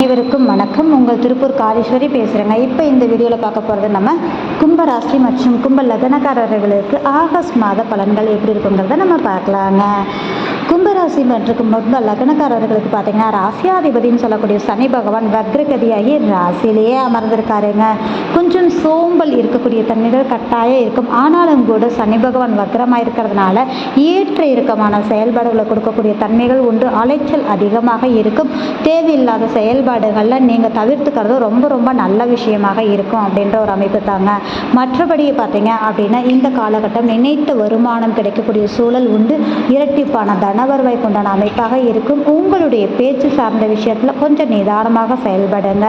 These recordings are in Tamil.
அனைவருக்கும் வணக்கம். உங்கள் திருப்பூர் காளீஸ்வரி பேசுகிறேங்க இப்போ இந்த வீடியோவில் பார்க்க போகிறது நம்ம கும்பராசி மற்றும் கும்ப லக்னக்காரர்களுக்கு ஆகஸ்ட் மாத பலன்கள் எப்படி இருக்குங்கிறத நம்ம பார்க்கலாங்க. கும்பராசி மற்றும் மொத்த லக்னக்காரர்களுக்கு பார்த்தீங்கன்னா ராசியாதிபதினு சொல்லக்கூடிய சனி பகவான் வக்ரகதியாகி ராசியிலேயே அமர்ந்திருக்காருங்க. கொஞ்சம் சோம்பல் இருக்கக்கூடிய தன்மைகள் கட்டாயம் இருக்கும். ஆனாலும் கூட சனி பகவான் வக்ரமாக இருக்கிறதுனால ஏற்ற இறக்கமான செயல்பாடுகளை கொடுக்கக்கூடிய தன்மைகள் உண்டு. அலைச்சல் அதிகமாக இருக்கும். தேவையில்லாத செயல்பாடுகளில் நீங்கள் தவிர்த்துக்கிறது ரொம்ப ரொம்ப நல்ல விஷயமாக இருக்கும் அப்படின்ற ஒரு அமைப்பு தாங்க. மற்றபடி பார்த்தீங்க அப்படின்னா இந்த காலகட்டம் நினைத்த வருமானம் கிடைக்கக்கூடிய சூழல் உண்டு. இரட்டிப்பான கணவர்வை கொண்டான அமைப்பாக இருக்கும். உங்களுடைய பேச்சு சார்ந்த விஷயத்தில் கொஞ்சம் நிதானமாக செயல்படுங்க.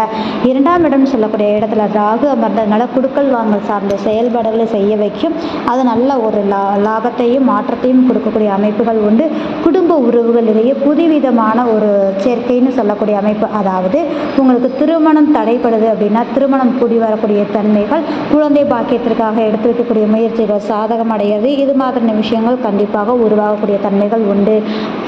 இரண்டாம் இடம் சொல்லக்கூடிய இடத்துல ராகு அமர்ந்ததுனால குடுக்கல் வாங்கல் சார்ந்த செயல்பாடுகளை செய்ய வைக்கும். அது நல்ல ஒரு லா லாபத்தையும் மாற்றத்தையும் கொடுக்கக்கூடிய அமைப்புகள் உண்டு. குடும்ப உறவுகளிலேயே புதுவிதமான ஒரு சேர்க்கைன்னு சொல்லக்கூடிய அமைப்பு. அதாவது உங்களுக்கு திருமணம் தடைப்படுது அப்படின்னா திருமணம் கூடி வரக்கூடிய தன்மைகள் குழந்தை பாக்கியத்திற்காக எடுத்து வைக்கக்கூடிய முயற்சிகள் சாதகம் அடையிறது. இது மாதிரியான விஷயங்கள் கண்டிப்பாக உருவாகக்கூடிய தன்மைகள் உண்டு.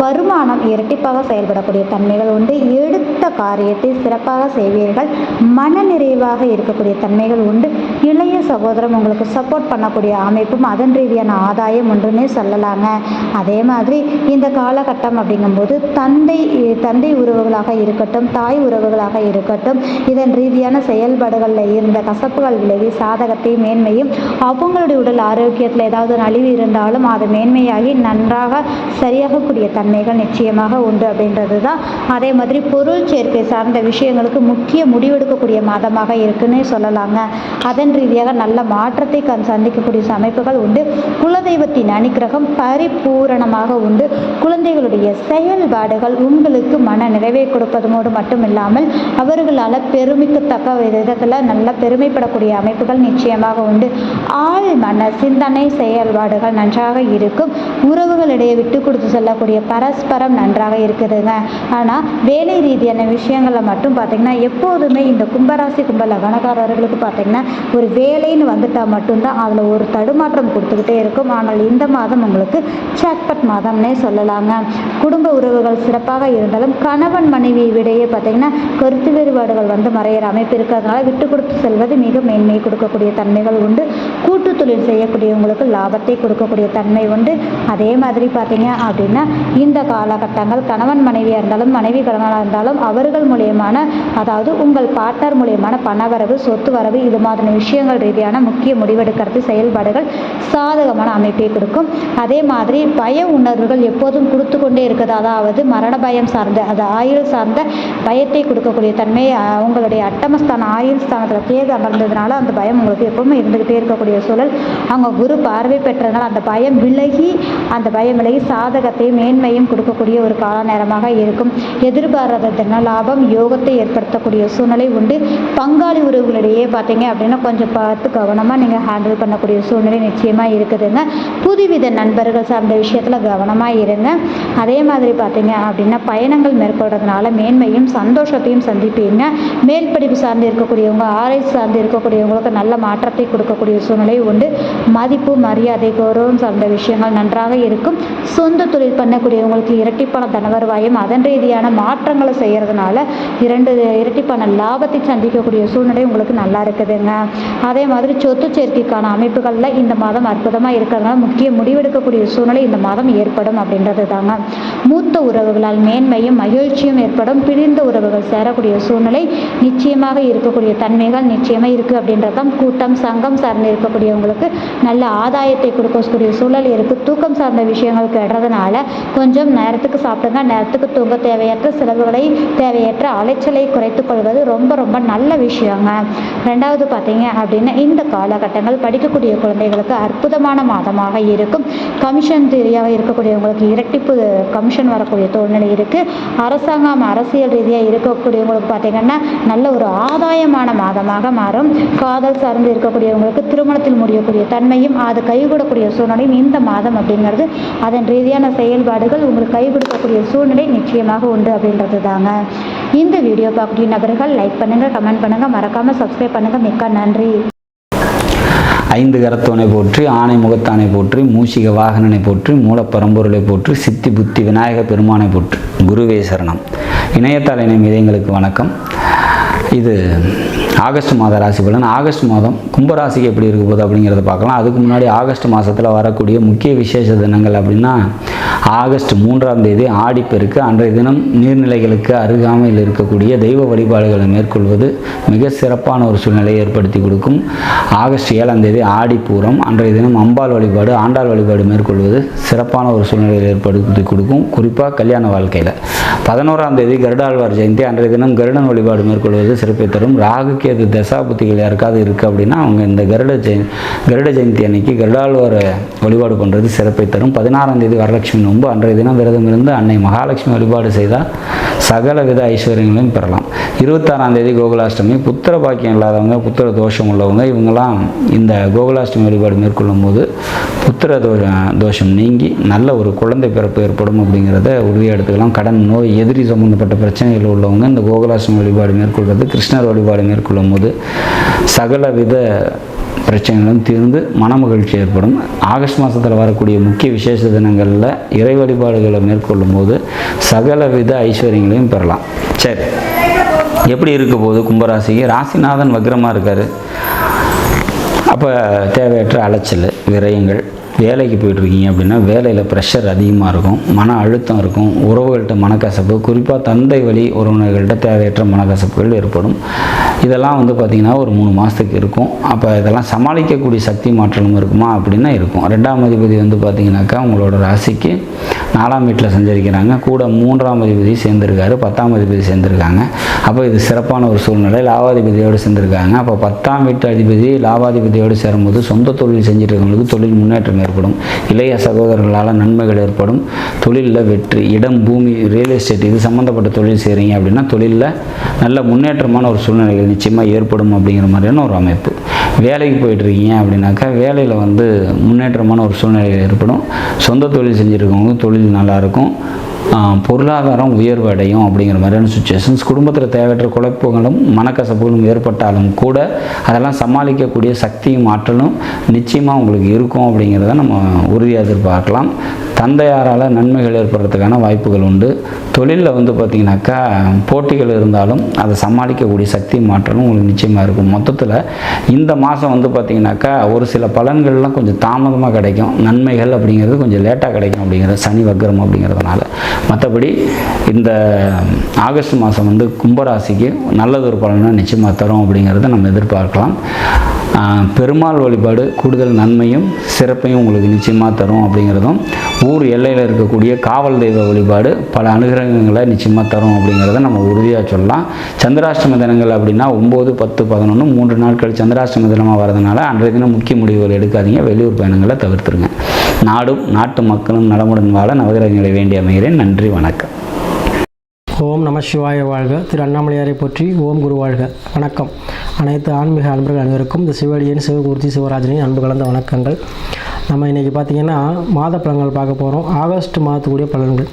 வருமானம் இரட்டிப்பாக செயல்படக்கூடிய தன்மைகள் உண்டு. எடுத்த காரியத்தை சிறப்பாக செய்வீர்கள். மன நிறைவாக இருக்கக்கூடிய தன்மைகள் உண்டு. இளைய சகோதரம் உங்களுக்கு சப்போர்ட் பண்ணக்கூடிய அமைப்பும் அதன் ரீதியான ஆதாயம் ஒன்றுமே சொல்லலாங்க. அதே மாதிரி இந்த காலகட்டம் அப்படிங்கும்போது தந்தை தந்தை உறவுகளாக இருக்கட்டும் தாய் உறவுகளாக இருக்கட்டும் இதன் ரீதியான செயல்பாடுகளில் இருந்த கசப்புகள் விலகி சாதகத்தை மேன்மையும் அவங்களுடைய உடல் ஆரோக்கியத்தில் ஏதாவது நலிவு இருந்தாலும் அது மேன்மையாகி நன்றாக சரியாக சரியாகக்கூடிய தன்மைகள் நிச்சயமாக உண்டு அப்படின்றது தான் அதே மாதிரி பொருள் சேர்க்கை சார்ந்த விஷயங்களுக்கு முக்கிய முடிவெடுக்கக்கூடிய மாதமாக இருக்குன்னு சொல்லலாங்க. அதன் ரீதியாக நல்ல மாற்றத்தை கண் சந்திக்கக்கூடிய அமைப்புகள் உண்டு. குலதெய்வத்தின் அனுக்கிரகம் பரிபூரணமாக உண்டு. குழந்தைகளுடைய செயல்பாடுகள் உங்களுக்கு மன நிறைவை கொடுப்பதோடு மட்டும் இல்லாமல் அவர்களால் பெருமிக்கத்தக்க விதத்தில் நல்ல பெருமைப்படக்கூடிய அமைப்புகள் நிச்சயமாக உண்டு. ஆள் மன சிந்தனை செயல்பாடுகள் நன்றாக இருக்கும். உறவுகளிடையே விட்டு கொடுத்து செல்ல இருக்கக்கூடிய பரஸ்பரம் நன்றாக இருக்குதுங்க. ஆனால் வேலை ரீதியான விஷயங்களை மட்டும் பார்த்திங்கன்னா எப்போதுமே இந்த கும்பராசி கும்ப லகனக்காரர்களுக்கு பார்த்திங்கன்னா ஒரு வேலைன்னு வந்துட்டால் மட்டும்தான் அதில் ஒரு தடுமாற்றம் கொடுத்துக்கிட்டே இருக்கும். ஆனால் இந்த மாதம் உங்களுக்கு சாக்பட் மாதம்னே சொல்லலாங்க. குடும்ப உறவுகள் சிறப்பாக இருந்தாலும் கணவன் மனைவி விடையே பார்த்திங்கன்னா கருத்து வேறுபாடுகள் வந்து மறையிற அமைப்பு இருக்கிறதுனால விட்டு கொடுத்து செல்வது மிக மேன்மையை கொடுக்கக்கூடிய தன்மைகள் உண்டு. கூட்டு தொழில் செய்யக்கூடியவங்களுக்கு லாபத்தை கொடுக்கக்கூடிய தன்மை உண்டு. அதே மாதிரி பார்த்தீங்க அப்படின்னா இந்த காலகட்டங்கள் கணவன் மனைவியாக இருந்தாலும் மனைவி கணவனாக இருந்தாலும் அவர்கள் மூலியமான அதாவது உங்கள் பார்ட்னர் மூலியமான பணவரவு சொத்து வரவு இது மாதிரியான விஷயங்கள் ரீதியான முக்கிய முடிவெடுக்கிறது செயல்பாடுகள் சாதகமான அமைப்பை கொடுக்கும். அதே மாதிரி பய உணர்வுகள் எப்போதும் கொடுத்து கொண்டே இருக்குது அதாவது மரண பயம் சார்ந்த அது ஆயுள் சார்ந்த பயத்தை கொடுக்கக்கூடிய தன்மை அவங்களுடைய அட்டமஸ்தான ஆயுள் ஸ்தானத்தில் கேது அமர்ந்ததுனால அந்த பயம் உங்களுக்கு எப்பவுமே இருந்துக்கிட்டே இருக்கக்கூடிய சூழல். அவங்க குரு பார்வை பெற்றதுனால அந்த பயம் விலகி அந்த பயம் விலகி சாதகத்தை மேன்மையும் கொடுக்கக்கூடிய ஒரு கால நேரமாக இருக்கும். எதிர்பாராததுனா லாபம் யோகத்தை ஏற்படுத்தக்கூடிய சூழ்நிலை உண்டு. பங்காளி உறவுகளிடையே பார்த்தீங்க அப்படின்னா கொஞ்சம் பார்த்து கவனமாக நீங்கள் ஹேண்டில் பண்ணக்கூடிய சூழ்நிலை நிச்சயமாக இருக்குதுங்க. புதுவித நண்பர்கள் சார்ந்த விஷயத்தில் கவனமாக இருங்க. அதே மாதிரி பார்த்தீங்க அப்படின்னா பயணங்கள் மேற்கொள்றதுனால மேன்மையும் சந்தோஷத்தையும் சந்திப்பீங்க. மேல் படிப்பு சார்ந்து இருக்கக்கூடியவங்க ஆராய்ச்சி சார்ந்து இருக்கக்கூடியவங்களுக்கு நல்ல மாற்றத்தை கொடுக்கக்கூடிய சூழ்நிலை உண்டு. மதிப்பு மரியாதை கௌரவம் சார்ந்த விஷயங்கள் நன்றாக இருக்கும். சொந்த தொழில் பண்ணக்கூடியவங்களுக்கு இரட்டிப்பான தனவருவாயும் அதன் ரீதியான மாற்றங்களை செய்கிறதுனால இரண்டு இரட்டிப்பான லாபத்தை சந்திக்கக்கூடிய சூழ்நிலை உங்களுக்கு நல்லா இருக்குதுங்க. அதே மாதிரி சொத்து சேர்க்கைக்கான அமைப்புகளில் இந்த மாதம் அற்புதமாக இருக்கிறதுனால முக்கிய முடிவெடுக்கக்கூடிய சூழ்நிலை இந்த மாதம் ஏற்படும் அப்படின்றது தாங்க மூத்த உறவுகளால் மேன்மையும் மகிழ்ச்சியும் ஏற்படும். பிரிந்த உறவுகள் சேரக்கூடிய சூழ்நிலை நிச்சயமாக இருக்கக்கூடிய தன்மைகள் நிச்சயமாக இருக்குது அப்படின்றது தான் கூட்டம் சங்கம் சார்ந்து இருக்கக்கூடியவங்களுக்கு நல்ல ஆதாயத்தை கொடுக்கக்கூடிய சூழல் இருக்குது தூக்கம் சார்ந்த விஷயங்கள் கெடுறதுனால கொஞ்சம் நேரத்துக்கு சாப்பிடுங்க. நேரத்துக்கு தூங்க தேவையற்ற செலவுகளை தேவையற்ற அலைச்சலை குறைத்து கொள்வது ரொம்ப ரொம்ப நல்ல விஷயங்க. ரெண்டாவது பார்த்தீங்க அப்படின்னா இந்த காலகட்டங்கள் படிக்கக்கூடிய குழந்தைகளுக்கு அற்புதமான மாதமாக இருக்கும். கமிஷன் ரீதியாக இருக்கக்கூடியவங்களுக்கு இரட்டிப்பு கமிஷன் வரக்கூடிய சூழ்நிலை இருக்குது அரசாங்கம் அரசியல் ரீதியாக இருக்கக்கூடியவங்களுக்கு பார்த்தீங்கன்னா நல்ல ஒரு ஆதாயமான மாதமாக மாறும். காதல் சார்ந்து இருக்கக்கூடியவங்களுக்கு திருமணத்தில் முடியக்கூடிய தன்மையும் அது கைகூடக்கூடிய சூழ்நிலையும் இந்த மாதம் அப்படிங்கிறது அதன் ரீதியான செயல் செயல்பாடுகள் உங்களுக்கு கை கொடுக்கக்கூடிய சூழ்நிலை நிச்சயமாக உண்டு அப்படின்றது தாங்க இந்த வீடியோ பார்க்கக்கூடிய நபர்கள் லைக் பண்ணுங்கள் கமெண்ட் பண்ணுங்கள் மறக்காமல் சப்ஸ்கிரைப் பண்ணுங்கள் மிக்க நன்றி. ஐந்து கரத்தோனை போற்றி ஆணை முகத்தானை போற்றி மூஷிக வாகனனை போற்றி மூலப்பரம்பொருளை போற்றி சித்தி புத்தி விநாயக பெருமானை போற்றி. குருவே சரணம். இணையத்தாள் இணையம் இதயங்களுக்கு வணக்கம். இது ஆகஸ்ட் மாத ராசி பலன். ஆகஸ்ட் மாதம் கும்பராசிக்கு எப்படி இருக்க போகுது அப்படிங்கிறத பார்க்கலாம். அதுக்கு முன்னாடி ஆகஸ்ட் மாதத்தில் வரக்கூடிய முக்கிய விசேஷ தினங்கள் அப்படின்னா ஆகஸ்ட் மூன்றாம் தேதி ஆடிப்பெருக்கு. அன்றைய தினம் நீர்நிலைகளுக்கு அருகாமையில் இருக்கக்கூடிய தெய்வ வழிபாடுகளை மேற்கொள்வது மிக சிறப்பான ஒரு சூழ்நிலையை ஏற்படுத்தி கொடுக்கும். ஆகஸ்ட் ஏழாம் தேதி ஆடிப்பூரம். அன்றைய தினம் அம்பாள் வழிபாடு ஆண்டாள் வழிபாடு மேற்கொள்வது சிறப்பான ஒரு சூழ்நிலையை ஏற்படுத்தி கொடுக்கும். குறிப்பாக கல்யாண வாழ்க்கையில். பதினோராம் தேதி கருடாழ்வார் ஜெயந்தி. அன்றைய தினம் கருடன் வழிபாடு மேற்கொள்வது சிறப்பை தரும். ராகு தசாபுத்திகள் யாருக்காவது இருக்குது அப்படின்னா அவங்க இந்த கருட ஜெய கருட ஜெயந்தி அன்னைக்கு கருடாழ்வார் வழிபாடு பண்ணுறது சிறப்பை தரும். பதினாறாம் தேதி வரலட்சுமி ரொம்ப அன்றைய தினம் விரதம் இருந்து அன்னை மகாலட்சுமி வழிபாடு செய்தால் சகல வித ஐஸ்வர்யங்களையும் பெறலாம். இருபத்தாறாம் தேதி கோகுலாஷ்டமி புத்திர பாக்கியம் இல்லாதவங்க புத்திர தோஷம் உள்ளவங்க இவங்கெல்லாம் இந்த கோகுலாஷ்டமி வழிபாடு மேற்கொள்ளும் போது புத்திர தோ தோஷம் நீங்கி நல்ல ஒரு குழந்தை பிறப்பு ஏற்படும் அப்படிங்கிறத உறுதியாக எடுத்துக்கலாம். கடன் நோய் எதிரி சம்பந்தப்பட்ட பிரச்சனைகள் உள்ளவங்க இந்த கோகுலாஷ்டமி வழிபாடு மேற்கொள்வது கிருஷ்ணர் வழிபாடு மேற்கொள்ளும் போது சகல வித பிரச்சனைகளும் தீர்ந்து மனமகிழ்ச்சி ஏற்படும். ஆகஸ்ட் மாதத்தில் வரக்கூடிய முக்கிய விசேஷ தினங்களில் இறை வழிபாடுகளை மேற்கொள்ளும் போது சகல வித ஐஸ்வர்யங்களையும் பெறலாம். சரி. எப்படி இருக்க போகுது கும்பராசிக்கு? ராசிநாதன் வக்ரமாக இருக்கார். அப்போ தேவையற்ற அலைச்சல் விரயங்கள் வேலைக்கு போயிட்டுருக்கீங்க அப்படின்னா வேலையில் ப்ரெஷர் அதிகமாக இருக்கும் மன அழுத்தம் இருக்கும் உறவுகள்கிட்ட மனக்கசப்பு குறிப்பாக தந்தை வழி உறவினர்கள்ட்ட தேவையற்ற மனக்கசப்புகள் ஏற்படும். இதெல்லாம் வந்து பார்த்திங்கன்னா ஒரு மூணு மாதத்துக்கு இருக்கும். அப்போ இதெல்லாம் சமாளிக்கக்கூடிய சக்தி மாற்றமும் இருக்குமா அப்படின்னா இருக்கும். ரெண்டாம் அதிபதி வந்து பார்த்திங்கனாக்கா உங்களோட ராசிக்கு நாலாம் வீட்டில் சஞ்சரிக்கிறாங்க. கூட மூன்றாம் அதிபதி சேர்ந்துருக்காரு பத்தாம் அதிபதி சேர்ந்துருக்காங்க. அப்போ இது சிறப்பான ஒரு சூழ்நிலை. லாபாதிபதியோடு சேர்ந்துருக்காங்க. அப்போ பத்தாம் வீட்டு அதிபதி லாபாதிபதியோடு சேரும்போது சொந்த தொழில் செஞ்சுட்டு இருக்கவங்களுக்கு தொழில் முன்னேற்றம் ஏற்படும். இளைய சகோதரர்களால் நன்மைகள் ஏற்படும். தொழிலில் வெற்றி இடம் பூமி ரியல் எஸ்டேட் இது சம்மந்தப்பட்ட தொழில் செய்கிறீங்க அப்படின்னா தொழிலில் நல்ல முன்னேற்றமான ஒரு சூழ்நிலைகள் நிச்சயமாக ஏற்படும் அப்படிங்கிற மாதிரியான ஒரு அமைப்பு. வேலைக்கு போயிட்டுருக்கீங்க அப்படின்னாக்கா வேலையில் வந்து முன்னேற்றமான ஒரு சூழ்நிலையில் ஏற்படும். சொந்த தொழில் செஞ்சுருக்கவங்க தொழில் நல்லாயிருக்கும். பொருளாதாரம் உயர்வு அடையும் அப்படிங்கிற மாதிரியான சுச்சுவேஷன்ஸ் குடும்பத்தில் தேவையற்ற குழப்பங்களும் மனக்கசப்புகளும் ஏற்பட்டாலும் கூட அதெல்லாம் சமாளிக்கக்கூடிய சக்தியும் ஆற்றலும் நிச்சயமாக உங்களுக்கு இருக்கும் அப்படிங்கிறத நம்ம உறுதியாக எதிர்பார்க்கலாம். தந்தையாரால் நன்மைகள் ஏற்படுறதுக்கான வாய்ப்புகள் உண்டு. தொழிலில் வந்து பார்த்திங்கனாக்கா போட்டிகள் இருந்தாலும் அதை சமாளிக்கக்கூடிய சக்தி மாற்றலும் உங்களுக்கு நிச்சயமாக இருக்கும். மொத்தத்தில் இந்த மாதம் வந்து பார்த்திங்கனாக்கா ஒரு சில பலன்கள்லாம் கொஞ்சம் தாமதமாக கிடைக்கும். நன்மைகள் அப்படிங்கிறது கொஞ்சம் லேட்டாக கிடைக்கும் அப்படிங்கிறது சனி வக்ரம் அப்படிங்கிறதுனால. மற்றபடி இந்த ஆகஸ்ட் மாதம் வந்து கும்பராசிக்கு நல்லதொரு பலனாக நிச்சயமாக தரும் அப்படிங்கிறத நம்ம எதிர்பார்க்கலாம். பெருமாள் வழிபாடு கூடுதல் நன்மையும் சிறப்பையும் உங்களுக்கு நிச்சயமாக தரும் அப்படிங்கிறதும் ஊர் எல்லையில் இருக்கக்கூடிய காவல் தெய்வ வழிபாடு பல அனுகிரகங்களை நிச்சயமாக தரும் அப்படிங்கிறத நம்ம உறுதியாக சொல்லலாம். சந்திராஷ்டம தினங்கள் அப்படின்னா ஒம்பது பத்து பதினொன்று மூன்று நாட்கள் சந்திராஷ்டம தினமாக வரதுனால அன்றைய தினம் முக்கிய முடிவுகள் எடுக்காதீங்க. வெளியூர் பயணங்களை தவிர்த்துருங்க. நாடும் நாட்டு மக்களும் நலமுடன் வாழ நவகிரகங்களை வேண்டி அமைகிறேன். நன்றி வணக்கம். ஓம் நம சிவாய வாழ்க. திரு அண்ணாமலையாரை போற்றி ஓம் குரு வாழ்க. வணக்கம். அனைத்து ஆன்மீக அன்பர்கள் அனைவருக்கும் இந்த சிவடியன் சிவகூர்த்தி சிவராஜனின் அன்பு கலந்த வணக்கங்கள். நம்ம இன்றைக்கி பார்த்திங்கன்னா மாத பலன்கள் பார்க்க போகிறோம் ஆகஸ்ட் மாதத்துக்குரிய பலன்கள்.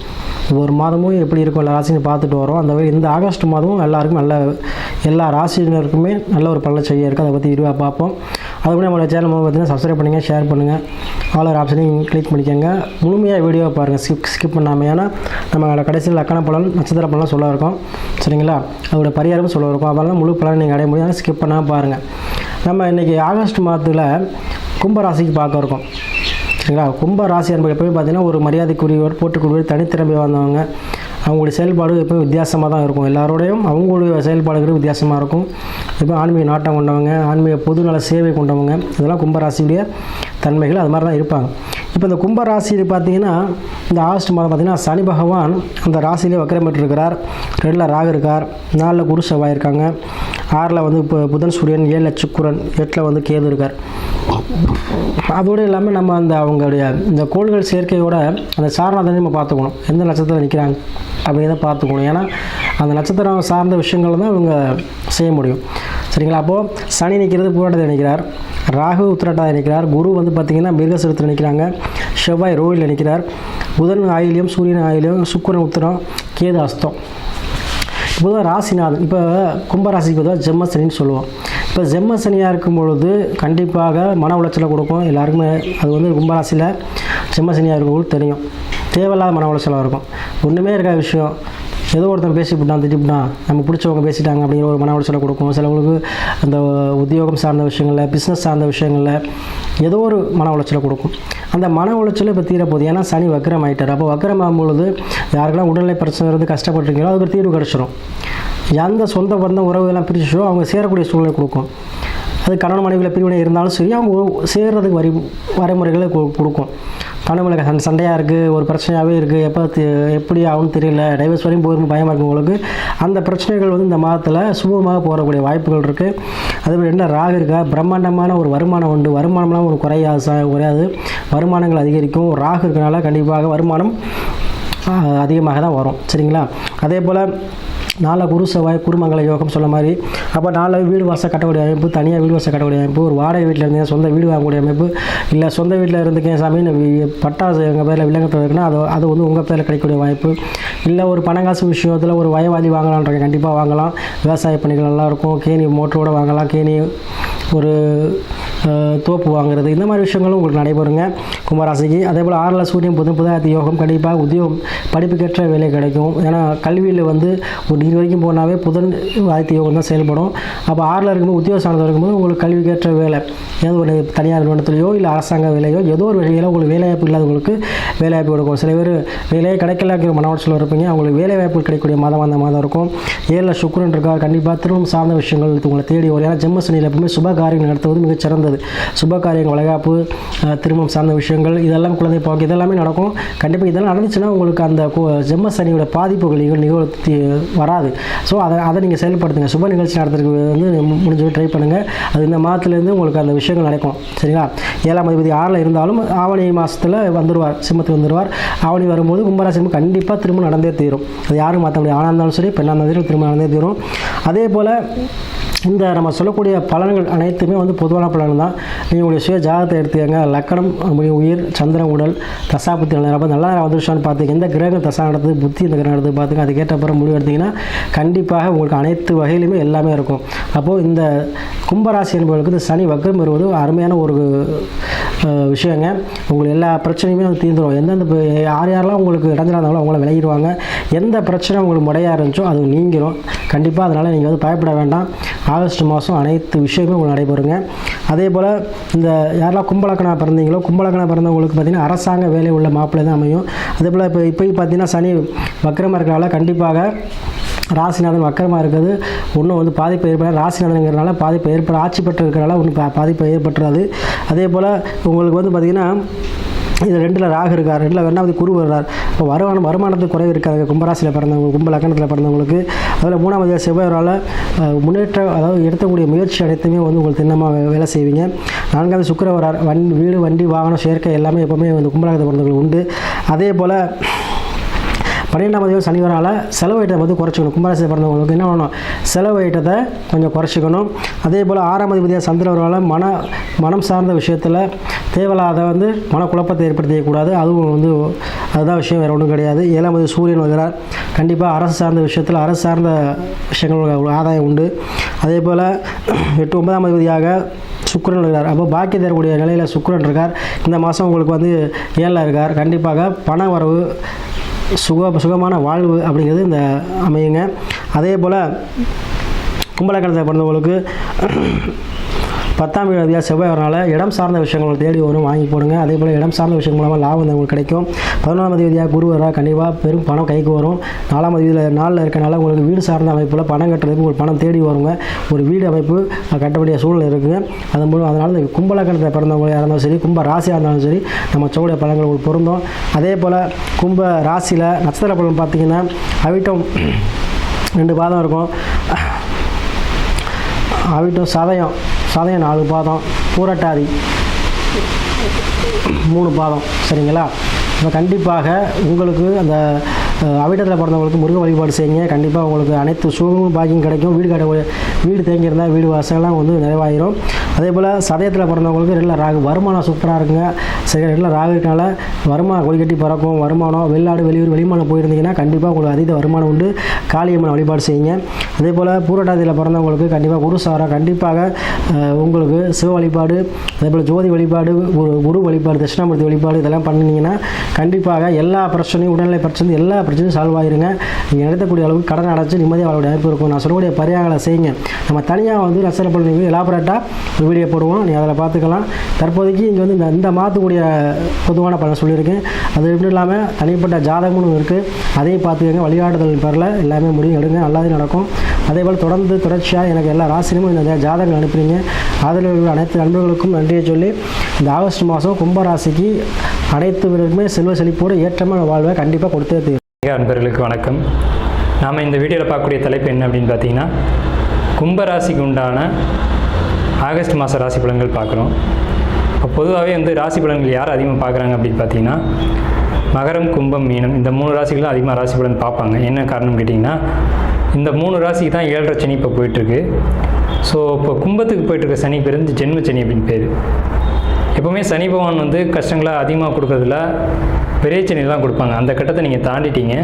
ஒவ்வொரு மாதமும் எப்படி இருக்கும் எல்லா ராசியும் பார்த்துட்டு வரோம். அந்த வகை இந்த ஆகஸ்ட் மாதமும் எல்லாருக்கும் நல்ல எல்லா ராசியினருக்குமே நல்ல ஒரு பலன் செய்ய இருக்குது அதை பற்றி விரிவாக பார்ப்போம். அதுபடி நம்மளோட சேனல் பார்த்தீங்கன்னா சப்ஸ்கிரைப் பண்ணுங்கள் ஷேர் பண்ணுங்கள் ஆலர் ஆப்ஷனையும் கிளிக் பண்ணிக்கோங்க. முழுமையாக வீடியோ பாருங்கள் ஸ்கிப் ஸ்கிப் பண்ணாமல் ஏன்னா நம்ம கடைசியில் அக்கண பலன் நட்சத்திர பலன் சொல்ல இருக்கோம். சரிங்களா? அதோட பரிகாரமும் சொல்ல இருக்கும். அதெல்லாம் முழு பலன் நீங்கள் அடைய முடியாது. ஸ்கிப் பண்ணாமல் பாருங்கள் நம்ம இன்றைக்கி ஆகஸ்ட் மாதத்தில் கும்பராசிக்கு பார்க்க இருக்கோம். சரிங்களா? கும்ப ராசி என்பது எப்பவுமே பார்த்தீங்கன்னா ஒரு மரியாதைக்குரியவர் போட்டுக்குரியவர் தனித்திறமை வந்தவங்க. அவங்களுடைய செயல்பாடு எப்பவும் வித்தியாசமாக தான் இருக்கும். எல்லாரோடையும் அவங்களுடைய செயல்பாடுகள் வித்தியாசமாக இருக்கும். இப்போ ஆன்மீக நாட்டம் கொண்டவங்க ஆன்மீக பொதுநல சேவை கொண்டவங்க. இதெல்லாம் கும்பராசியுடைய தன்மைகள் அது மாதிரி தான் இருப்பாங்க. இப்போ இந்த கும்ப ராசியில் பார்த்தீங்கன்னா இந்த ஆகஸ்ட் மாதம் பார்த்தீங்கன்னா சனி பகவான் அந்த ராசியிலே வக்கரம் பெற்றிருக்கிறார். ரெண்டில் ராகு இருக்கார். நாலில் குரு செவ்வாய் இருக்காங்க. ஆறில் வந்து இப்போ புதன் சூரியன் ஏழில் சுக்குரன் எட்டில் வந்து கேது இருக்கார். அதோடு இல்லாமல் நம்ம அந்த அவங்களுடைய இந்த கோள்கள் சேர்க்கையோட அந்த சாரணத்தை நம்ம பார்த்துக்கணும். எந்த நட்சத்திரம் நிற்கிறாங்க அப்படிங்கிறத பார்த்துக்கணும். ஏன்னா அந்த நட்சத்திரம் சார்ந்த விஷயங்கள் தான் இவங்க செய்ய முடியும். சரிங்களா? அப்போது சனி நிற்கிறது பூராட்டத்தை நிற்கிறார் ராகு உத்திரட்டாதி நிற்கிறார் குரு வந்து பார்த்திங்கன்னா மிருகசுரத்தில் நிற்கிறாங்க. செவ்வாய் ரோயில் நிற்கிறார். புதன் ஆயிலியம் சூரியன் ஆயிலியம் சுக்கரன் உத்திரம் கேது அஸ்தம். பொதுவாக ராசிநாதன். இப்போ கும்பராசிக்கு பொதுவாக ஜெம்மசனின்னு சொல்லுவோம். இப்போ ஜெம்மசனியாக இருக்கும் பொழுது கண்டிப்பாக மன உளைச்சலை கொடுக்கும். எல்லாருக்குமே அது வந்து கும்பராசியில் ஜெம்மசனியாக இருக்கும்போது தெரியும். தேவையில்லாத மன உளைச்சலாக இருக்கும். ஒன்றுமே இருக்காத விஷயம். ஏதோ ஒருத்தன் பேசிவிட்டான் திட்டிவிட்டான் நம்ம பிடிச்சவங்க பேசிட்டாங்க அப்படிங்கிற ஒரு மன உளைச்சலை கொடுக்கும். சிலவங்களுக்கு அந்த உத்தியோகம் சார்ந்த விஷயங்களில் பிஸ்னஸ் சார்ந்த விஷயங்களில் ஏதோ ஒரு மன உளைச்சலை கொடுக்கும். அந்த மன உளைச்சல் இப்போ தீரப்போகுது ஏன்னா சனி வக்கரம் ஆகிட்டார் அப்போ வக்கரம் ஆகும்பொழுது யாருக்கெல்லாம் உடல்நிலை பிரச்சனை இருந்து கஷ்டப்பட்டுருக்கீங்களோ அதுக்கு தீர்வு கிடச்சிரும். எந்த சொந்த பந்தம் உறவுகள்லாம் பிரிச்சோ அவங்க சேரக்கூடிய சூழ்நிலை கொடுக்கும். அது கணவன் மனைவியில் பிரிவினை இருந்தாலும் சரி அவங்க சேர்றதுக்கு வரி வரைமுறைகளை கொடுக்கும். கணவனுக்கு சண்டை சண்டையாக இருக்குது ஒரு பிரச்சனையாகவே இருக்குது எப்போ எப்படி ஆகும்னு தெரியல. டைவர்ஸ் வரையும் போயிருக்கும் பயமாக இருக்கவங்களுக்கு அந்த பிரச்சனைகள் வந்து இந்த மாதத்தில் சுமூகமாக போகக்கூடிய வாய்ப்புகள் இருக்குது அதேபோல் என்ன ராகு இருக்கா? பிரம்மாண்டமான ஒரு வருமானம் உண்டு. வருமானம்லாம் ஒரு குறையாது ச குறையாது. வருமானங்கள் அதிகரிக்கும். ராகு இருக்கனால கண்டிப்பாக வருமானம் அதிகமாக தான் வரும். சரிங்களா? அதே போல் நாலு குரு செவ்வாய் குருமங்கல யோகம் சொல்ல மாதிரி. அப்போ நாலு வீடு வாசல் கட்டக்கூடிய அமைப்பு தனியாக வீடு வாசல் கட்டக்கூடிய அமைப்பு ஒரு வாடகை வீட்டில் இருந்தீங்க சொந்த வீடு வாங்கக்கூடிய அமைப்பு இல்லை சொந்த வீட்டில் இருந்துக்கேன் சாமி பட்டாசு பட்டா எங்கள் பேரில் விலங்கத்தில் இருக்குன்னா அது அது வந்து உங்கள் பேரில் கிடைக்கக்கூடிய வாய்ப்பு. இல்லை ஒரு பணங்காசு விஷயத்தில் ஒரு வயவாதி வாங்கலான்றீங்க கண்டிப்பாக வாங்கலாம். விவசாய பணிகள் நல்லாயிருக்கும் கேணி மோட்டரோட வாங்கலாம். கேணி ஒரு தோப்பு வாங்குறது. இந்த மாதிரி விஷயங்களும் உங்களுக்கு நடைபெறுங்க. கும்பராசிக்கு அதே போல் ஆறில் சூரியன் புது புதாயத்து யோகம் கண்டிப்பாக உத்தியோகம் படிப்புக்கேற்ற வேலை கிடைக்கும். ஏன்னா கல்வியில் வந்து ஒரு டிகிரி வரைக்கும் போனாவே புதன் ஆதித்த யோகம் தான் செயல்படும். அப்போ ஆறில் இருக்கும்போது உத்தியோக சார்ந்தது இருக்கும்போது உங்களுக்கு கல்விக்கேற்ற வேலை. ஏதோ ஒரு தனியார் நிறுவனத்திலையோ இல்லை அரசாங்க வேலையோ ஏதோ ஒரு வகையில் உங்களுக்கு வேலைவாய்ப்பு இல்லாதவங்களுக்கு வேலைவாய்ப்பு கொடுக்கும். சில பேர் வேலையே கிடைக்கலாங்கிற மன இருப்பீங்க. அவங்களுக்கு வேலைவாய்ப்பு கிடைக்கக்கூடிய மாதம் அந்த மாதம் இருக்கும். ஏழில் சுக்கிரன் இருக்கார். கண்டிப்பாக திரும்ப சார்ந்த விஷயங்கள் உங்களை தேடி வரும். ஏன்னா ஜென்ம சனியில் எப்பவுமே சுப காரியங்கள் நடத்துவது மிகச் சிறந்தது சுப காரியம் வளைகாப்பு திருமணம் சார்ந்த விஷயங்கள் இதெல்லாம் குழந்தை பாக்கு இதெல்லாமே நடக்கும். கண்டிப்பாக இதெல்லாம் நடந்துச்சுன்னா உங்களுக்கு அந்த ஜெம்ம சனியோட பாதிப்புகள் நிகழ்த்தி வராது. ஸோ அதை அதை நீங்கள் செயல்படுத்துங்க. சுப நிகழ்ச்சி நடத்துறதுக்கு வந்து மு- முடிஞ்ச ட்ரை பண்ணுங்கள் அது இந்த மாதத்துலேருந்து உங்களுக்கு அந்த விஷயங்கள் நடக்கும். சரிங்களா? ஏழாம் அதிபதி ஆறில் இருந்தாலும் ஆவணி மாதத்தில் வந்துடுவார் சிம்மத்துக்கு வந்துடுவார் ஆவணி வரும்போது கும்பராசி கண்டிப்பாக திரும்ப நடந்தே தீரும். அது யாரும் மாற்ற முடியாது. ஆணாக இருந்தாலும் சரி பெண்ணாக இருந்தாலும் சரி திரும்ப நடந்தே தீரும். அதே போல் இந்த நம்ம சொல்லக்கூடிய பலன்கள் அனைத்துமே வந்து பொதுவான பலன் தான். நீங்கள் உங்களுடைய சுய ஜாதகத்தை எடுத்துக்கங்க. லக்கணம் உங்களுடைய உயிர் சந்திரன் உடல் தசாபுத்தி நல்ல நல்லா வந்துருச்சான்னு பார்த்து எந்த கிரகம் தசா நடத்துது புத்தி இந்த கிரகம் நடத்துது பார்த்துங்க அதுக்கேற்ற அப்புறம் முடிவு எடுத்திங்கன்னா கண்டிப்பாக உங்களுக்கு அனைத்து வகையிலுமே எல்லாமே இருக்கும். அப்போது இந்த கும்பராசி என்பவர்களுக்கு இந்த சனி வக்ரம் வருவது அருமையான ஒரு விஷயங்க. உங்களுக்கு எல்லா பிரச்சனையுமே வந்து தீர்ந்துடும் எந்தெந்த யார் யாரெல்லாம் உங்களுக்கு இடைஞ்சலாந்தாங்களோ அவங்கள விளையிடுவாங்க எந்த பிரச்சனை உங்களுக்கு முறையாக இருந்துச்சோ அது நீங்கிடும் கண்டிப்பாக அதனால் நீங்கள் வந்து பயப்பட வேண்டாம். ஆகஸ்ட் மாதம் அனைத்து விஷயமும் உங்களுக்கு நடைபெறுங்க. அதே போல் இந்த யாரெல்லாம் கும்பலக்கணா பிறந்தீங்களோ கும்பலக்கணா பிறந்தவங்களுக்கு பார்த்தீங்கன்னா அரசாங்க வேலை உள்ள மாப்பிள்ளை தான் அமையும். அதே போல் இப்போ இப்போயும் பார்த்தீங்கன்னா சனி வக்கரமாக இருக்கிறனால கண்டிப்பாக ராசிநாதன் வக்கரமாக இருக்கிறது. ஒன்றும் வந்து பாதிப்பு ஏற்பட ராசிநாதனுங்கிறனால பாதிப்பு ஏற்பட ஆட்சி பெற்று இருக்கிறனால ஒன்றும் பாதிப்பு ஏற்பட்டுறாது. அதே போல் உங்களுக்கு வந்து பார்த்திங்கன்னா இது ரெண்டில் ராகு இருக்கார் ரெண்டில் ரெண்டாவது குரு வர்றார். இப்போ வருமானம் வருமானத்துக்கு குறைவு இருக்காது. கும்பராசியில் பிறந்தவங்க கும்ப லக்கணத்தில் பிறந்தவங்களுக்கு. அதில் மூணாவது செவ்வாயால் முன்னேற்ற அதாவது எடுத்தக்கூடிய முயற்சி அனைத்துமே வந்து உங்களுக்கு திண்ணமாக வேலை செய்வீங்க. நான்காவது சுக்கிர வரார். வண் வீடு வண்டி வாகனம் சேர்க்கை எல்லாமே எப்போவுமே வந்து கும்பலக்கணத்தில் பிறந்தவங்களுக்கு உண்டு. அதே போல் பன்னிரெண்டாம் தேதி சனி வரால செலவு ஐட்டத்தை வந்து குறைச்சிக்கணும். கும்பராசி பிறந்தவங்களுக்கு என்ன பண்ணணும்? செலவு ஐட்டத்தை கொஞ்சம் குறைச்சிக்கணும். அதே போல் ஆறாம் அதிபதியாக சந்திரவரால் மன மனம் சார்ந்த விஷயத்தில் தேவையில்லாத வந்து மனக்குழப்பத்தை ஏற்படுத்திக்கக்கூடாது அதுவும் வந்து அதுதான் விஷயம் வேறு ஒன்றும் கிடையாது. ஏழாம் தேதி சூரியன் வருகிறார். கண்டிப்பாக அரசு சார்ந்த விஷயத்தில் அரசு சார்ந்த விஷயங்கள் ஆதாயம் உண்டு. அதே போல் எட்டு ஒன்பதாம் அதிபதியாக சுக்கரன் இருக்கார் அப்போ பாக்கி தரக்கூடிய நிலையில் சுக்கரன் இருக்கார். இந்த மாதம் உங்களுக்கு வந்து ஏழில் இருக்கார். கண்டிப்பாக பண வரவு சுக சுகமான வாழ்வு அப்படிங்கிறது இந்த அமையுங்க. அதே போல் கும்பலக்கணத்தை பிறந்தவங்களுக்கு பத்தாம் தேதியாக செவ்வாய் வரனால இடம் சார்ந்த விஷயங்கள் தேடி வரும். வாங்கி போடுங்க. அதே போல் இடம் சார்ந்த விஷயம் மூலமாக லாபம் உங்களுக்கு கிடைக்கும். பதினொன்றாம் தேதியாக குரு வரா கண்டிப்பாக பெரும் பணம் கைக்கு வரும். நாலாம் தேதியில் நாளில் இருக்கனால உங்களுக்கு வீடு சார்ந்த அமைப்பில் பணம் கட்டுறதுக்கு உங்களுக்கு பணம் தேடி வருங்க. ஒரு வீடு அமைப்பு கட்டக்கூடிய சூழ்நிலை இருக்குது அதன் மூலம் அதனால் இந்த கும்பலக்கணத்தை பிறந்தவங்களாக இருந்தாலும் சரி கும்ப ராசியாக இருந்தாலும் சரி நம்ம சோடைய பழங்கள் உங்களுக்கு பொருந்தும். அதே போல் கும்ப ராசியில் நட்சத்திர பலன் பார்த்தீங்கன்னா அவிட்டம் ரெண்டு பாதம் இருக்கும். அவிட்டம் சதயம். சதயம் நாலு பாதம் பூரட்டாதி மூணு பாதம் சரிங்களா? இப்போ கண்டிப்பாக உங்களுக்கு அந்த அவிட்டத்தில் பிறந்தவங்களுக்கு முருகன் வழிபாடு செய்யுங்க. கண்டிப்பாக உங்களுக்கு அனைத்து சுகமும் பாக்கியம் கிடைக்கும். வீடு கடை வீடு தேங்கியிருந்தால் வீடு வாசலாம் வந்து நிறைவாயிரும். அதே போல் சதயத்தில் பிறந்தவங்களுக்கு நல்ல ராகு வருமானம் சூப்பராக இருக்குங்க. சரி நல்ல ராகு இருக்கனால வருமானம் கொடி கட்டி பறக்கும். வருமானம் வெளிநாடு வெளியூர் வெளிமானம் போயிருந்தீங்கன்னா கண்டிப்பாக உங்களுக்கு அதீத வருமானம் உண்டு. காளியம்மன் வழிபாடு செய்யுங்க. அதே போல் பூரட்டாதியில் பிறந்தவங்களுக்கு கண்டிப்பாக குரு சாரம். கண்டிப்பாக உங்களுக்கு சிவ வழிபாடு அதே போல் ஜோதி வழிபாடு குரு குரு வழிபாடு தட்சிணாமூர்த்தி வழிபாடு இதெல்லாம் பண்ணினீங்கன்னா கண்டிப்பாக எல்லா பிரச்சனையும் உடல்நிலை பிரச்சனை எல்லா பிரச்சனை சால்வ் ஆயிருங்க. நீங்கள் நடத்தக்கூடிய அளவுக்கு கடன் அடைச்சு நிம்மதியாக வாழக்கூடிய வாய்ப்பு இருக்கும். நான் சொல்லக்கூடிய பரிகாரங்களை செய்யுங்க. நம்ம தனியாக வந்து ரசனை பலன் எலாபரேட்டாக ஒரு வீடியோ போடுவோம். நீ அதில் பார்த்துக்கலாம். தற்போதைக்கு இங்கே வந்து இந்த இந்த மாதத்துக்கூடிய பொதுவான பலன் சொல்லியிருக்கேன். அது எப்படி இல்லாமல் தனிப்பட்ட ஜாதகமும் இருக்குது அதையும் பார்த்துக்கங்க. வழிகாட்டுதல் பேரில் எல்லாமே முடிவு எடுங்க. நல்லாவே நடக்கும். அதே போல் தொடர்ந்து தொடர்ச்சியாக எனக்கு எல்லா ராசினும் இந்த ஜாதகங்கள் அனுப்புறீங்க. அதில் உள்ள அனைத்து நண்பர்களுக்கும் நன்றியை சொல்லி இந்த ஆகஸ்ட் மாதம் கும்பராசிக்கு அனைத்து வீரருக்குமே செல்வ செழிப்போடு ஏற்றமான வாழ்வை கண்டிப்பாக கொடுத்தே அன்பர்களுக்கு வணக்கம். நாம் இந்த வீடியோவில் பார்க்கக்கூடிய தலைப்பு என்ன அப்படின்னு பார்த்தீங்கன்னா கும்பராசிக்கு உண்டான ஆகஸ்ட் மாத ராசி பலன்கள் பார்க்குறோம். இப்போ பொதுவாகவே வந்து ராசி பலன்கள் யார் அதிகமாக பார்க்குறாங்க அப்படின்னு பார்த்தீங்கன்னா மகரம் கும்பம் மீனம் இந்த மூணு ராசிகளும் அதிகமாக ராசி பலன் பார்ப்பாங்க. என்ன காரணம் கேட்டிங்கன்னா இந்த மூணு ராசிக்கு தான் ஏழரை சனி இப்போ போயிட்டுருக்கு ஸோ இப்போ கும்பத்துக்கு போயிட்டுருக்க சனி பேர் வந்து ஜென்ம சனி அப்படின்னு பேர். எப்போவுமே சனி பகவான் வந்து கஷ்டங்களை அதிகமாக கொடுக்கறதுல பெரிய சனிலாம் கொடுப்பாங்க. அந்த கட்டத்தை நீங்கள் தாண்டிட்டீங்க.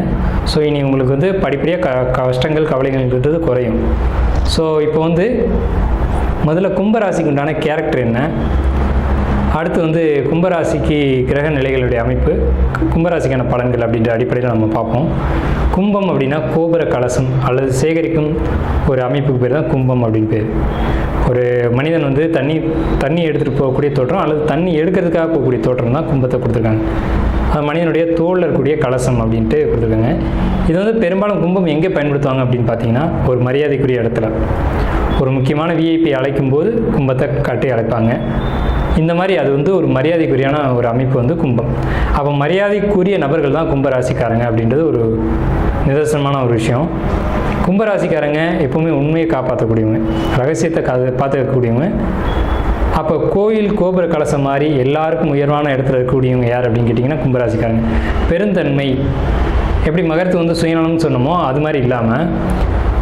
ஸோ இனி உங்களுக்கு வந்து படிப்படியாக க கஷ்டங்கள் கவலைகள்ன்றது குறையும். ஸோ இப்போ வந்து முதல்ல கும்பராசிக்கு உண்டான கேரக்டர் என்ன? அடுத்து வந்து கும்பராசிக்கு கிரக நிலைகளுடைய அமைப்பு கும்பராசிக்கான பலன்கள் அப்படின்ற அடிப்படையில் நம்ம பார்ப்போம். கும்பம் அப்படின்னா கோபுர கலசம் அல்லது சேகரிக்கும் ஒரு அமைப்புக்கு பேர் தான் கும்பம் அப்படின்னு பேர். ஒரு மனிதன் வந்து தண்ணி தண்ணி எடுத்துகிட்டு போகக்கூடிய தோற்றம் அல்லது தண்ணி எடுக்கிறதுக்காக போகக்கூடிய தோற்றம் தான் கும்பத்தை கொடுத்துருக்காங்க. அது மனிதனுடைய தோளில் இருக்கக்கூடிய கலசம் அப்படின்ட்டு கொடுத்துருக்காங்க. இது வந்து பெரும்பாலும் கும்பம் எங்கே பயன்படுத்துவாங்க அப்படின்னு பார்த்தீங்கன்னா ஒரு மரியாதைக்குரிய இடத்துல. ஒரு முக்கியமான விஐபி அழைக்கும் போது கும்பத்தை காட்டி அழைப்பாங்க. இந்த மாதிரி அது வந்து ஒரு மரியாதைக்குரியான ஒரு அமைப்பு வந்து கும்பம். அப்போ மரியாதைக்குரிய நபர்கள் தான் கும்பராசிக்காரங்க அப்படின்றது ஒரு நிதர்சனமான ஒரு விஷயம். கும்பராசிக்காரங்க எப்பவுமே உண்மையை காப்பாற்றக்கூடியவங்க ரகசியத்தை கா பார்த்துக்கக்கூடியவங்க. அப்போ கோயில் கோபுர கலசம் மாதிரி எல்லாருக்கும் உயர்வான இடத்துல இருக்கக்கூடியவங்க யார் அப்படின்னு கேட்டிங்கன்னா கும்பராசிக்காரங்க. பெருந்தன்மை எப்படி மகரத்து வந்து சுயநலம்னு சொன்னோமோ அது மாதிரி இல்லாமல்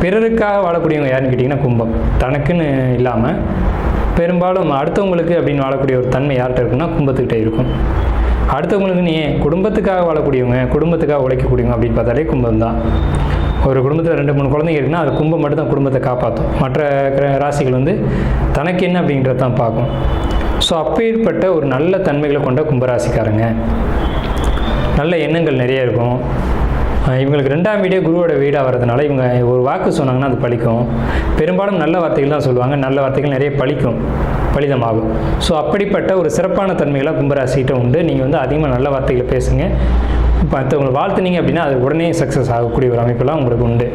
பிறருக்காக வாழக்கூடியவங்க யாருன்னு கேட்டிங்கன்னா கும்பம். தனக்குன்னு இல்லாமல் பெரும்பாலும் அடுத்தவங்களுக்கு அப்படின்னு வாழக்கூடிய ஒரு தன்மை யார்கிட்ட இருக்குன்னா கும்பத்துக்கிட்ட இருக்கும். அடுத்தவங்களுக்கு நீ ஏன் குடும்பத்துக்காக வாழக்கூடியவங்க குடும்பத்துக்காக உழைக்கக்கூடியவங்க அப்படின்னு பார்த்தாலே கும்பம் தான் ஒரு குடும்பத்தில் ரெண்டு மூணு குழந்தைங்க இருக்குன்னா அது கும்பம் மட்டும் தான் குடும்பத்தை காப்பாற்றும் மற்ற கிர- ராசிகள் வந்து தனக்கு என்ன அப்படின்றத தான் பார்க்கும். ஸோ அப்பேற்பட்ட ஒரு நல்ல தன்மைகளை கொண்ட கும்பராசிக்காரங்க. நல்ல எண்ணங்கள் நிறைய இருக்கும். இவங்களுக்கு ரெண்டாம் வீடே குருவோட வீடாக வரதுனால இவங்க ஒரு வாக்கு சொன்னாங்கன்னா அது பழிக்கும். பெரும்பாலும் நல்ல வார்த்தைகள் தான் சொல்லுவாங்க. நல்ல வார்த்தைகள் நிறைய பழிக்கும். பலிதமாகும். ஸோ அப்படிப்பட்ட ஒரு சிறப்பான தன்மைகளாக கும்பராசிகிட்ட உண்டு. நீங்கள் வந்து அதிகமாக நல்ல வார்த்தைகளை பேசுங்க. மற்றவங்களை வாழ்த்துனீங்க அப்படின்னா அது உடனே சக்ஸஸ் ஆகக்கூடிய ஒரு அமைப்பெல்லாம் உங்களுக்கு உண்டு.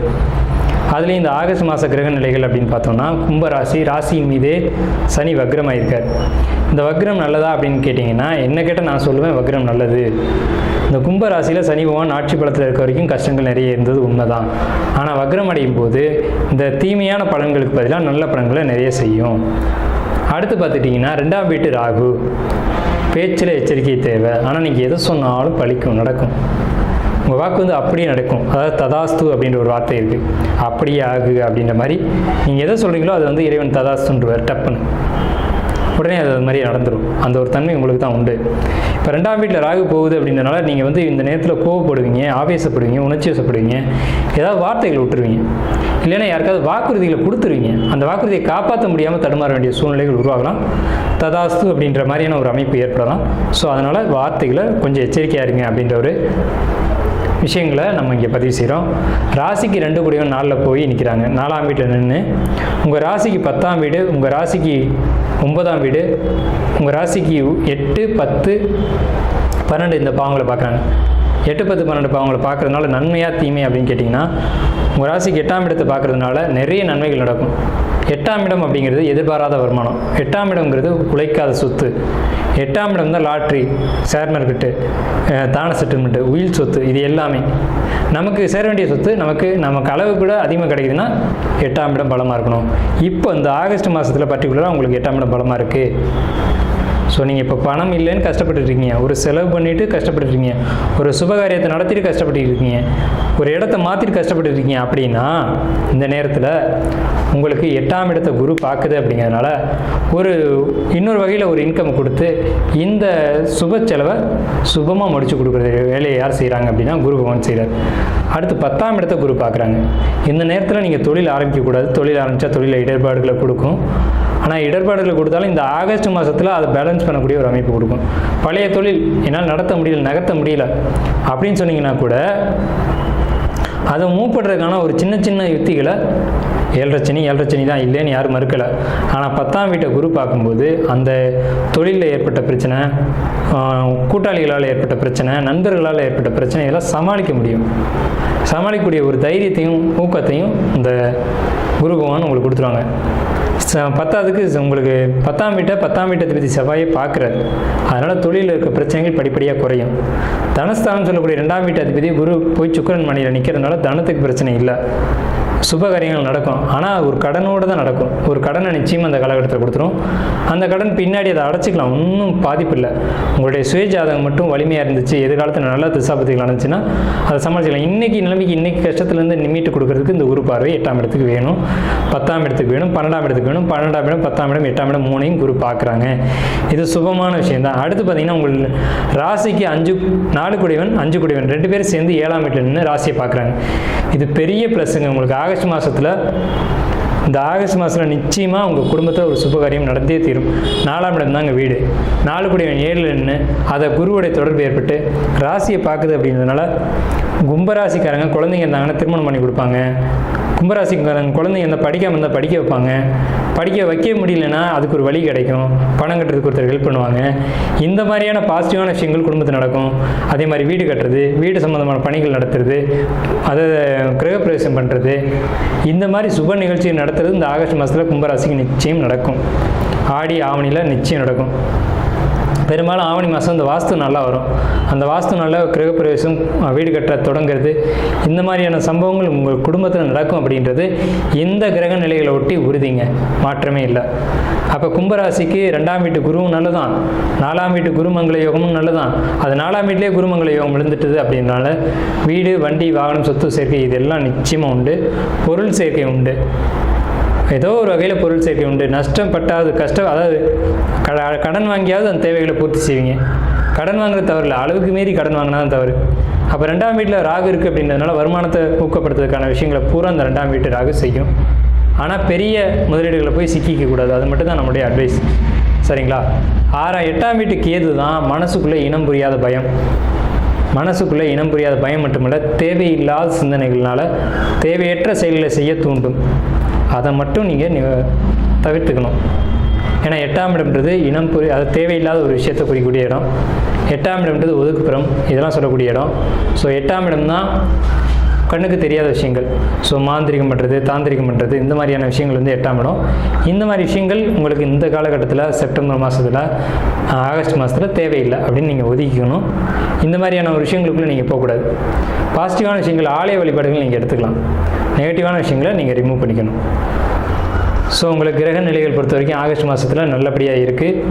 அதுலேயும் இந்த ஆகஸ்ட் மாத கிரக நிலைகள் அப்படின்னு பார்த்தோம்னா கும்பராசி ராசியின் மீதே சனி வக்ரமாயிருக்கார் இந்த வக்ரம் நல்லதா அப்படின்னு கேட்டிங்கன்னா என்ன கேட்டால் நான் சொல்லுவேன் வக்ரம் நல்லது. இந்த கும்பராசியில் சனி பகவான் ஆட்சி பலத்தில் இருக்க வரைக்கும் கஷ்டங்கள் நிறைய இருந்தது உண்மைதான். ஆனால் வக்ரம் அடையும் போது இந்த தீமையான பலன்களுக்கு பதிலாக நல்ல பலன்களை நிறைய செய்யும். அடுத்து பார்த்துட்டிங்கன்னா ரெண்டாம் வீட்டு ராகு. பேச்சில் எச்சரிக்கை தேவை. ஆனால் நீங்கள் எது சொன்னாலும் பலிக்கும் நடக்கும். உங்கள் வாக்கு வந்து அப்படியே நடக்கும். அதாவது ததாஸ்து அப்படின்ற ஒரு வார்த்தை இருக்குது அப்படியே ஆகு அப்படின்ற மாதிரி நீங்கள் எதை சொல்கிறீங்களோ அது வந்து இறைவன் ததாஸ்துன்றவர் டப்புன்னு. உடனே அது அது மாதிரி நடந்துடும் அந்த ஒரு தன்மை உங்களுக்கு தான் உண்டு. இப்போ ரெண்டாம் வீட்டில் ராகு போகுது அப்படின்றனால நீங்கள் வந்து இந்த நேரத்தில் கோவப்படுவீங்க ஆவேசப்படுவீங்க உணர்ச்சி வசப்படுவீங்க. ஏதாவது வார்த்தைகள் விட்டுருவீங்க. இல்லைன்னா யாருக்காவது வாக்குறுதிகளை கொடுத்துருவீங்க. அந்த வாக்குறுதியை காப்பாற்ற முடியாமல் தடுமாற வேண்டிய சூழ்நிலைகள் உருவாகலாம். ததாஸ்து அப்படின்ற மாதிரியான ஒரு அமைப்பு ஏற்படலாம். ஸோ அதனால் வார்த்தைகளை கொஞ்சம் எச்சரிக்கையாக இருங்க அப்படின்ற ஒரு விஷயங்களை நம்ம இங்கே பதிவு செய்கிறோம். ராசிக்கு ரெண்டு கூடியவன் நாளில் போய் நிற்கிறாங்க. நாலாம் வீட்டில் நின்று உங்கள் ராசிக்கு பத்தாம் வீடு உங்கள் ராசிக்கு ஒன்பதாம் வீடு உங்கள் ராசிக்கு எட்டு பத்து பன்னெண்டு இந்த பாவங்களை பார்க்குறாங்க. எட்டு பத்து பன்னெண்டு பாவங்களை பார்க்குறதுனால நன்மையாக தீமை அப்படின்னு கேட்டிங்கன்னா உங்கள் ராசிக்கு எட்டாம் இடத்தை பார்க்குறதுனால நிறைய நன்மைகள் நடக்கும். எட்டாம் இடம் அப்படிங்கிறது எதிர்பாராத வருமானம். எட்டாம் இடம்ங்கிறது உழைக்காத சொத்து. எட்டாம் இடம் தான் லாட்ரி ஷேர் மார்க்கெட்டு தான செட்டில்மெண்ட்டு உயில் சொத்து இது எல்லாமே. நமக்கு சேர வேண்டிய சொத்து நமக்கு நமக்கு அளவு கூட அதிகமாக கிடைக்குதுன்னா எட்டாம் இடம் பலமாக இருக்கணும். இப்போ இந்த ஆகஸ்ட் மாதத்தில் பர்டிகுலராக உங்களுக்கு எட்டாம் இடம் பலமாக இருக்குது ஸோ நீங்கள் இப்போ பணம் இல்லைன்னு கஷ்டப்பட்டுருக்கீங்க. ஒரு செலவு பண்ணிவிட்டு கஷ்டப்பட்டு இருக்கீங்க ஒரு சுபகாரியத்தை நடத்திட்டு கஷ்டப்பட்டு இருக்கீங்க ஒரு இடத்த மாற்றிட்டு கஷ்டப்பட்டு இருக்கீங்க அப்படின்னா இந்த நேரத்தில் உங்களுக்கு எட்டாம் இடத்த குரு பார்க்குது அப்படிங்கிறதுனால ஒரு இன்னொரு வகையில் ஒரு இன்கம் கொடுத்து இந்த சுப செலவை சுபமாக முடிச்சு கொடுக்குற வேலையை யார் செய்கிறாங்க அப்படின்னா குரு பகவான் செய்கிறார் அடுத்து பத்தாம் இடத்த குரு பார்க்குறாங்க. இந்த நேரத்தில் நீங்கள் தொழில் ஆரம்பிக்கக்கூடாது. தொழில் ஆரம்பித்தா தொழிலில் இடர்பாடுகளை கொடுக்கும். ஆனால் இடர்பாடுகள் கொடுத்தாலும் இந்த ஆகஸ்ட் மாதத்தில் அதை பேலன்ஸ் பண்ணக்கூடிய ஒரு அமைப்பு கொடுக்கும். பழைய தொழில் என்னால் நடத்த முடியல நகர்த்த முடியல அப்படின்னு சொன்னீங்கன்னா கூட அதை மூவ் பண்ணுறதுக்கான ஒரு சின்ன சின்ன யுத்திகளை ஏழரை சனி ஏழரை சனி தான் இல்லைன்னு யாரும் மறுக்கலை. ஆனால் பத்தாம் வீட்டை குரு பார்க்கும்போது அந்த தொழிலில் ஏற்பட்ட பிரச்சனை கூட்டாளிகளால் ஏற்பட்ட பிரச்சனை நண்பர்களால் ஏற்பட்ட பிரச்சனை இதெல்லாம் சமாளிக்க முடியும். சமாளிக்கக்கூடிய ஒரு தைரியத்தையும் ஊக்கத்தையும் இந்த குரு பகவான் உங்களுக்கு கொடுத்துருவாங்க. பத்தாவதுக்கு உங்களுக்கு பத்தாம் வீட்டை பத்தாம் வீட்டை பற்றி செவ்வாயை பார்க்குறாரு. அதனால் தொழிலில் இருக்க பிரச்சனைகள் படிப்படியாக குறையும். தனஸ்தானம் சொல்லக்கூடிய ரெண்டாம் வீட்டு அதிபதி குரு போய் சுக்கிரன் மணியில் நிற்கிறதுனால தனத்துக்கு பிரச்சனை இல்லை. சுப காரியங்கள் நடக்கும். ஆனால் ஒரு கடனோடு தான் நடக்கும். ஒரு கடனை நிச்சயமாக அந்த காலகட்டத்தில் கொடுத்துரும். அந்த கடன் பின்னாடி அதை அடைச்சிக்கலாம். ஒன்றும் பாதிப்பு இல்லை உங்களுடைய சுயஜாதகம் மட்டும் வலிமையாக இருந்துச்சு. எதிர்காலத்தில் நல்ல திசாபதிகள் நடந்துச்சுன்னா அதை சமாளிச்சிக்கலாம். இன்னைக்கு நிலைமைக்கு இன்னைக்கு கஷ்டத்துலேருந்து நிமிட்டு கொடுக்கறதுக்கு இந்த குரு பார்வை எட்டாம் இடத்துக்கு வேணும். பத்தாம் இடத்துக்கு வேணும். பன்னெண்டாம் இடத்துக்கு வேணும். பன்னெண்டாம் இடம் பத்தாம் இடம் எட்டாம் இடம் மூணையும் குரு பார்க்குறாங்க. இது சுபமான விஷயம் தான் அடுத்து பார்த்தீங்கன்னா உங்கள் ராசிக்கு அஞ்சு நாலு குடிவன் அஞ்சு குடிவன் ரெண்டு பேரும் சேர்ந்து ஏழாம் வீட்டில் நின்று ராசியை பார்க்குறாங்க. இது பெரிய ப்ளஸ்ஸுங்க உங்களுக்கு ஆகஸ்ட் மாதத்தில் இந்த ஆகஸ்ட் மாதத்தில் நிச்சயமாக உங்கள் குடும்பத்தில் ஒரு சுபகாரியம் நடந்தே தீரும். நாலாம் இடம் தாங்க வீடு. நாலு குடிவன் ஏழில் நின்று அதை குருவுடைய தொடர்பு ஏற்பட்டு ராசியை பார்க்குது அப்படின்றதுனால கும்பராசிக்காரங்க குழந்தைங்க இருந்தாங்கன்னா திருமணம் பண்ணி கொடுப்பாங்க. கும்பராசிக்காரன் குழந்தைங்க இருந்தால் படிக்காமல் இருந்தால் படிக்க வைப்பாங்க. படிக்க வைக்க முடியலன்னா அதுக்கு ஒரு வழி கிடைக்கும். பணம் கட்டுறதுக்கு ஒருத்தர் ஹெல்ப் பண்ணுவாங்க. இந்த மாதிரியான பாசிட்டிவான விஷயங்கள் குடும்பத்தில் நடக்கும். அதே மாதிரி வீடு கட்டுறது வீடு சம்மந்தமான பணிகள் நடத்துறது அதை கிரகப்பிரவேசம் பண்ணுறது இந்த மாதிரி சுப நிகழ்ச்சி நடத்துறது இந்த ஆகஸ்ட் மாதத்தில் கும்பராசிக்கு நிச்சயம் நடக்கும். ஆடி ஆவணியில் நிச்சயம் நடக்கும். பெரும்பாலும் ஆவணி மாதம் இந்த வாஸ்து நல்லா வரும். அந்த வாஸ்து நல்லா கிரகப்பிரவேசம் வீடு கட்ட தொடங்குறது இந்த மாதிரியான சம்பவங்கள் உங்கள் குடும்பத்தில் நடக்கும் அப்படின்றது இந்த கிரக நிலைகளை ஒட்டி உறுதிங்க? மாற்றமே இல்லை. அப்போ கும்பராசிக்கு ரெண்டாம் வீட்டு குருவும் நல்லதான். நாலாம் வீட்டு குருமங்கள யோகமும் நல்லதான். அது நாலாம் வீட்டிலே குருமங்கள யோகம் விழுந்துட்டுது அப்படின்றனால வீடு வண்டி வாகனம் சொத்து சேர்க்கை இதெல்லாம் நிச்சயமாக உண்டு. பொருள் சேர்க்கை உண்டு. ஏதோ ஒரு வகையில் பொருள் சேர்க்கை உண்டு. நஷ்டம் பட்டாது கஷ்டம் அதாவது கடன் வாங்கியாவது அந்த தேவைகளை பூர்த்தி செய்வீங்க. கடன் வாங்குறது தவறு இல்லை. அளவுக்கு மீறி கடன் வாங்கினா தான் தவறு. அப்போ ரெண்டாம் வீட்டில் ராகு இருக்குது அப்படின்றதுனால வருமானத்தை ஊக்கப்படுத்துறதுக்கான விஷயங்களை பூரா அந்த ரெண்டாம் வீட்டு ராகு செய்யும். ஆனால் பெரிய முதலீடுகளை போய் சிக்கிக்கக்கூடாது அது மட்டும் தான் நம்முடைய அட்வைஸ் சரிங்களா? ஆறாம் எட்டாம் வீட்டு கேது தான் மனசுக்குள்ளே இனம் புரியாத பயம். மனசுக்குள்ளே இனம் புரியாத பயம் மட்டுமல்ல தேவையில்லாத சிந்தனைகள்னால தேவையற்ற செயல்களை செய்ய தூண்டும். அதை மட்டும் நீங்கள் தவிர்த்துக்கணும். ஏன்னா எட்டாம் இடம்ன்றது இனம் புரி அது தேவையில்லாத ஒரு விஷயத்தை குறிக்கக்கூடிய இடம். எட்டாம் இடம்ன்றது ஒதுக்குப்புறம் இதெல்லாம் சொல்லக்கூடிய இடம். ஸோ எட்டாம் இடம் தான் கண்ணுக்கு தெரியாத விஷயங்கள். ஸோ மாந்திரிகம் பண்ணுறது தாந்திரிகம் பண்ணுறது இந்த மாதிரியான விஷயங்கள் வந்து எட்டாம் இடம். இந்த மாதிரி விஷயங்கள் உங்களுக்கு இந்த காலகட்டத்தில் செப்டம்பர் மாதத்தில் ஆகஸ்ட் மாதத்தில் தேவையில்லை அப்படின்னு நீங்கள் ஒதுக்கிக்கணும். இந்த மாதிரியான ஒரு விஷயங்களுக்குள்ளே நீங்கள் போகக்கூடாது. பாசிட்டிவான விஷயங்கள் ஆலய வழிபாடுகள் நீங்கள் எடுத்துக்கலாம். நெகட்டிவான விஷயங்களை நீங்கள் ரிமூவ் பண்ணிக்கணும். ஸோ உங்களுக்கு கிரக நிலைகள் பொறுத்த வரைக்கும் ஆகஸ்ட் மாதத்தில் நல்லபடியாக இருக்குது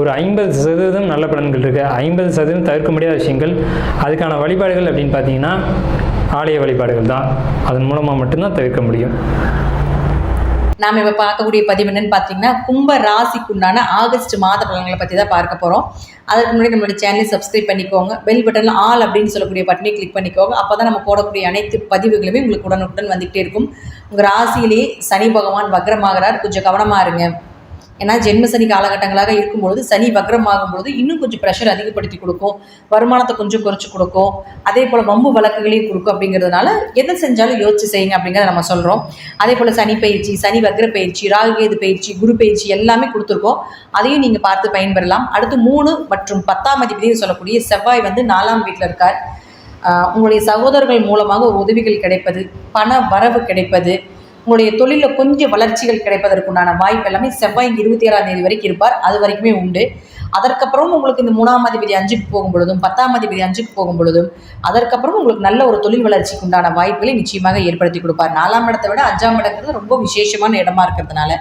ஒரு ஐம்பது சதவீதம் நல்ல பலன்கள் இருக்குது ஐம்பது சதவீதம் தவிர்க்க முடியாத விஷயங்கள். அதுக்கான வழிபாடுகள் அப்படின்னு பார்த்தீங்கன்னா ஆலய வழிபாடுகள் தான். அதன் மூலமாக மட்டும்தான் தவிர்க்க முடியும். நாம் இப்போ பார்க்கக்கூடிய பதிவு என்னன்னு பார்த்தீங்கன்னா கும்ப ராசிக்குண்டான ஆகஸ்ட் மாத பலன்களை பற்றி தான் பார்க்க போகிறோம் அதுக்கு முன்னாடி நம்மளோட சேனலை சப்ஸ்கிரைப் பண்ணிக்கோங்க. பெல் பட்டன்ல ஆல் அப்படின்னு சொல்லக்கூடிய பட்டனை கிளிக் பண்ணிக்கோங்க. அப்போ தான் நம்ம போடக்கூடிய அனைத்து பதிவுகளுமே உங்களுக்கு உடனுக்குடன் வந்துகிட்டே இருக்கும். உங்கள் ராசியிலேயே சனி பகவான் வக்ரமாகிறார். கொஞ்சம் கவனமாக இருங்க. ஏன்னா ஜென்ம சனி காலகட்டங்களாக இருக்கும்பொழுது சனி வக்ரமாகும் பொழுது இன்னும் கொஞ்சம் ப்ரெஷர் அதிகப்படுத்தி கொடுக்கும். வருமானத்தை கொஞ்சம் குறைச்சி கொடுக்கும். அதே போல் வம்பு வழக்குகளையும் கொடுக்கும் அப்படிங்கிறதுனால எதை செஞ்சாலும் யோசிச்சு செய்யுங்க அப்படிங்கிறத நம்ம சொல்கிறோம் அதே போல் சனி பயிற்சி சனி வக்ர பயிற்சி ராகுகேது பயிற்சி குரு பயிற்சி எல்லாமே கொடுத்துருக்கோம். அதையும் நீங்கள் பார்த்து பயன்பெறலாம். அடுத்து மூணு மற்றும் பத்தாம் அதிபதியும் சொல்லக்கூடிய செவ்வாய் வந்து நாலாம் வீட்டில் இருக்கார். உங்களுடைய சகோதரர்கள் மூலமாக ஒரு உதவிகள் கிடைப்பது பண வரவு கிடைப்பது உங்களுடைய தொழிலில் கொஞ்சம் வளர்ச்சிகள் கிடைப்பதற்குண்டான வாய்ப்பு எல்லாமே செவ்வாய் இருபத்தி ஏழாம் தேதி வரைக்கும் இருப்பார். அது வரைக்குமே உண்டு. அதற்கப்புறம் உங்களுக்கு இந்த மூணாம் அதிபதி அஞ்சுக்கு போகும் பொழுதும் பத்தாம் அதிபதி அஞ்சுக்கு போகும் பொழுதும் அதற்கப்புறம் உங்களுக்கு நல்ல ஒரு தொழில் வளர்ச்சிக்கு உண்டான வாய்ப்புகளை நிச்சயமாக ஏற்படுத்தி கொடுப்பார். நாலாம் இடத்தை விட அஞ்சாம் இடங்கிறது ரொம்ப விசேஷமான இடமா இருக்கிறதுனால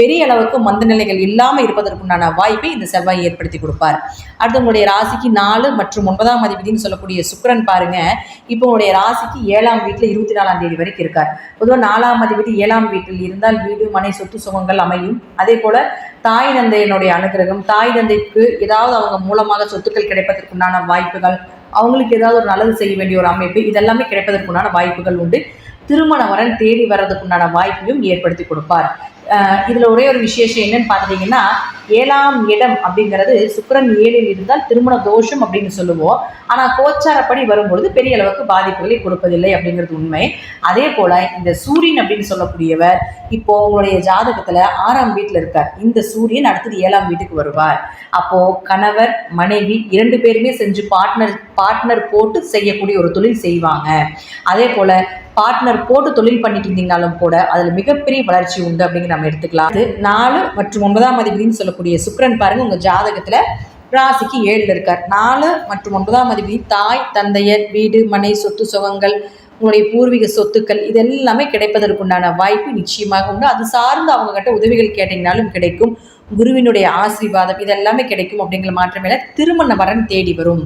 பெரிய அளவுக்கு மந்த நிலைகள் இல்லாமல் இருப்பதற்குண்டான வாய்ப்பை இந்த செவ்வாய் ஏற்படுத்தி கொடுப்பார். அடுத்து உங்களுடைய ராசிக்கு நாலு மற்றும் ஒன்பதாம் அதிபதினு சொல்லக்கூடிய சுக்கரன் பாருங்க. இப்போ உங்களுடைய ராசிக்கு ஏழாம் வீட்டில் இருபத்தி நாலாம் தேதி வரைக்கும் இருக்கார். பொதுவாக நாலாம் அதிபதி ஏழாம் வீட்டில் இருந்தால் வீடு மனை சொத்து சுகங்கள் அமையும். அதே போல தாய் தந்தையினுடைய அனுகிரகம் தாய் தந்தைக்கு ஏதாவது அவங்க மூலமாக சொத்துக்கள் கிடைப்பதற்குண்டான வாய்ப்புகள் அவங்களுக்கு ஏதாவது ஒரு நல்லது செய்ய வேண்டிய ஒரு அமைப்பு இதெல்லாமே கிடைப்பதற்குண்டான வாய்ப்புகள் உண்டு. திருமண வரன் தேடி வர்றதுக்குண்டான வாய்ப்பையும் ஏற்படுத்தி கொடுப்பார். இதில் ஒரே ஒரு விசேஷம் என்னன்னு பார்த்தீங்கன்னா ஏழாம் இடம் அப்படிங்கிறது சுக்கிரன் ஏழில் இருந்தால் திருமண தோஷம் அப்படின்னு சொல்லுவோம். ஆனால் கோச்சாரப்படி வரும்பொழுது பெரிய அளவுக்கு பாதிப்புகளை கொடுப்பதில்லை அப்படிங்கிறது உண்மை. அதே போல் இந்த சூரியன் அப்படின்னு சொல்லக்கூடியவர் இப்போ உங்களுடைய ஜாதகத்தில் ஆறாம் வீட்டில் இருக்கார். இந்த சூரியன் அடுத்தது ஏழாம் வீட்டுக்கு வருவார். அப்போது கணவர் மனைவி இரண்டு பேருமே செஞ்சு பார்ட்னர் பார்ட்னர் போட்டு செய்யக்கூடிய ஒரு தொழில் செய்வாங்க. அதே போல் பார்ட்னர் போட்டு தொழில் பண்ணிட்டு இருந்தீங்கனாலும் கூட அதில் மிகப்பெரிய வளர்ச்சி உண்டு அப்படிங்கிற நம்ம எடுத்துக்கலாம். அது நாலு மற்றும் ஒன்பதாம் அதிபதினு சொல்லக்கூடிய சுக்ரன் பாருங்க உங்கள் ஜாதகத்தில் ராசிக்கு ஏழில் இருக்கார். நாலு மற்றும் ஒன்பதாம் அதிபதி தாய் தந்தையர் வீடு மனை சொத்து சுகங்கள் உங்களுடைய பூர்வீக சொத்துக்கள் இது எல்லாமே கிடைப்பதற்குண்டான வாய்ப்பு நிச்சயமாக உண்டு. அது சார்ந்து அவங்க கிட்ட உதவிகள் கேட்டீங்கனாலும் கிடைக்கும். குருவினுடைய ஆசீர்வாதம் இதெல்லாமே கிடைக்கும் அப்படிங்கிற மாற்றமேல திருமண வரன் தேடி வரும்.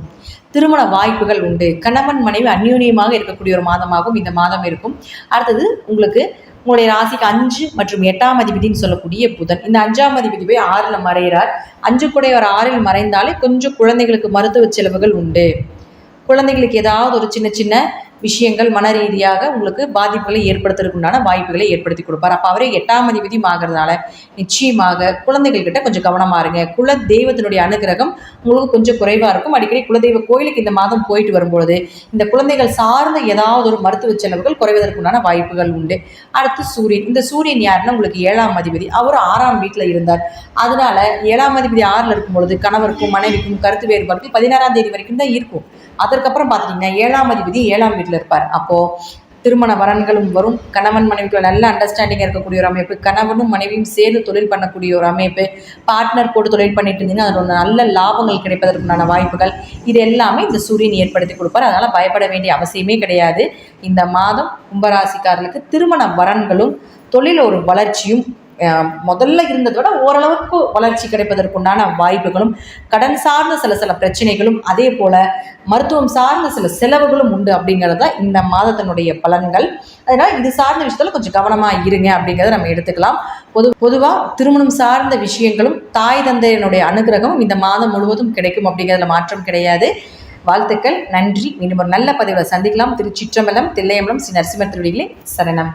திருமண வாய்ப்புகள் உண்டு. கணவன் மனைவி அந்யோன்யமாக இருக்கக்கூடிய ஒரு மாதமாகவும் இந்த மாதம் இருக்கும். அடுத்தது உங்களுக்கு உங்களுடைய ராசிக்கு அஞ்சு மற்றும் எட்டாம் அதிபதினு சொல்லக்கூடிய புதன். இந்த அஞ்சாம் அதிபதி போய் ஆறில் மறைகிறார். அஞ்சு கூடையவர் ஆறில் மறைந்தாலே கொஞ்சம் குழந்தைகளுக்கு மருத்துவ செலவுகள் உண்டு. குழந்தைகளுக்கு ஏதாவது ஒரு சின்ன சின்ன விஷயங்கள் மன ரீதியாக உங்களுக்கு பாதிப்புகளை ஏற்படுத்துறதுக்குண்டான வாய்ப்புகளை ஏற்படுத்தி கொடுப்பார். அப்போ அவரே எட்டாம் அதிபதியும் ஆகிறதுனால நிச்சயமாக குழந்தைகள்கிட்ட கொஞ்சம் கவனமாக இருங்க. குல தெய்வத்தினுடைய அனுகிரகம் உங்களுக்கு கொஞ்சம் குறைவாக இருக்கும். அடிக்கடி குலதெய்வ கோயிலுக்கு இந்த மாதம் போயிட்டு வரும்பொழுது இந்த குழந்தைகள் சார்ந்த ஏதாவது ஒரு மருத்துவ செலவுகள் குறைவதற்குண்டான வாய்ப்புகள் உண்டு. அடுத்து சூரியன். இந்த சூரியன் யாருன்னா உங்களுக்கு ஏழாம் அதிபதி. அவர் ஆறாம் வீட்டில் இருந்தார். அதனால ஏழாம் அதிபதி ஆறில் இருக்கும் பொழுது கணவருக்கும் மனைவிக்கும் கருத்து வேறுபாடு பதினாறாம் தேதி வரைக்கும் தான் இருக்கும். அதற்கப்புறம் பார்த்துட்டிங்கன்னா ஏழாம் அதிபதி ஏழாம் வீட்டில் இருப்பார். அப்போது திருமண வரன்களும் வரும். கணவன் மனைவிக்கு நல்ல அண்டர்ஸ்டாண்டிங் இருக்கக்கூடிய ஒரு அமைப்பு. கணவனும் மனைவியும் சேர்ந்து தொழில் பண்ணக்கூடிய ஒரு அமைப்பு. பார்ட்னர் போட்டு தொழில் பண்ணிட்டு இருந்தீங்கன்னா அதில் ஒரு நல்ல லாபங்கள் கிடைப்பதற்குண்டான வாய்ப்புகள். இது எல்லாமே இந்த சூரியன் ஏற்படுத்தி கொடுப்பார். அதனால் பயப்பட வேண்டிய அவசியமே கிடையாது. இந்த மாதம் கும்பராசிக்காரர்களுக்கு திருமண வரன்களும் தொழில் ஒரு வளர்ச்சியும் முதல்ல இருந்ததை விட ஓரளவுக்கு வளர்ச்சி கிடைப்பதற்குண்டான வாய்ப்புகளும் கடன் சார்ந்த சில சில பிரச்சனைகளும் அதே போல் மருத்துவம் சார்ந்த சில செலவுகளும் உண்டு அப்படிங்கிறது தான் இந்த மாதத்தினுடைய பலன்கள். அதனால் இது சார்ந்த விஷயத்தில் கொஞ்சம் கவனமாக இருங்க அப்படிங்கிறத நம்ம எடுத்துக்கலாம். பொது பொதுவாக திருமணம் சார்ந்த விஷயங்களும் தாய் தந்தையனுடைய அனுகிரகமும் இந்த மாதம் முழுவதும் கிடைக்கும் அப்படிங்கிறதுல மாற்றம் கிடையாது. வாழ்த்துக்கள் நன்றி. மீண்டும் ஒரு நல்ல பதிவில் சந்திக்கலாம். திருச்சிற்றம்பலம் தில்லையம்பலம் ஸ்ரீ நரசிம்மர் திருடிகளே சரணம்.